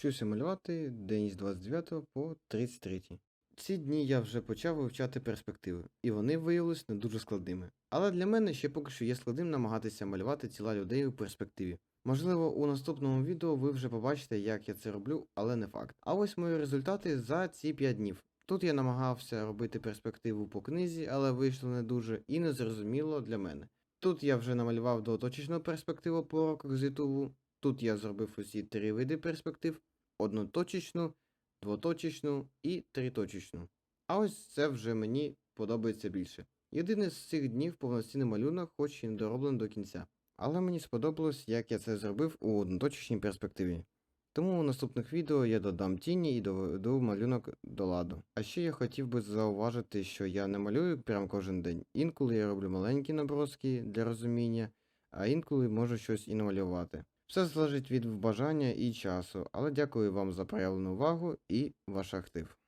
Вчуся малювати день з 29 по 33. Ці дні я вже почав вивчати перспективи, і вони виявилися не дуже складними. Але для мене ще поки що є складним намагатися малювати тіла людей у перспективі. Можливо, у наступному відео ви вже побачите, як я це роблю, але не факт. А ось мої результати за ці 5 днів. Тут я намагався робити перспективу по книзі, але вийшло не дуже і незрозуміло для мене. Тут я вже намалював двоточечну перспективу по уроках з Ютубу. Тут я зробив усі три види перспектив: одноточечну, двоточечну і триточечну. А ось це вже мені подобається більше. Єдине з цих днів повноцінний малюнок, хоч і не дороблений до кінця. Але мені сподобалось, як я це зробив у одноточечній перспективі. Тому у наступних відео я додам тіні і доведу малюнок до ладу. А ще я хотів би зауважити, що я не малюю прям кожен день. Інколи я роблю маленькі наброски для розуміння, а інколи можу щось і намалювати. Все залежить від бажання і часу, але дякую вам за проявлену увагу і ваш актив.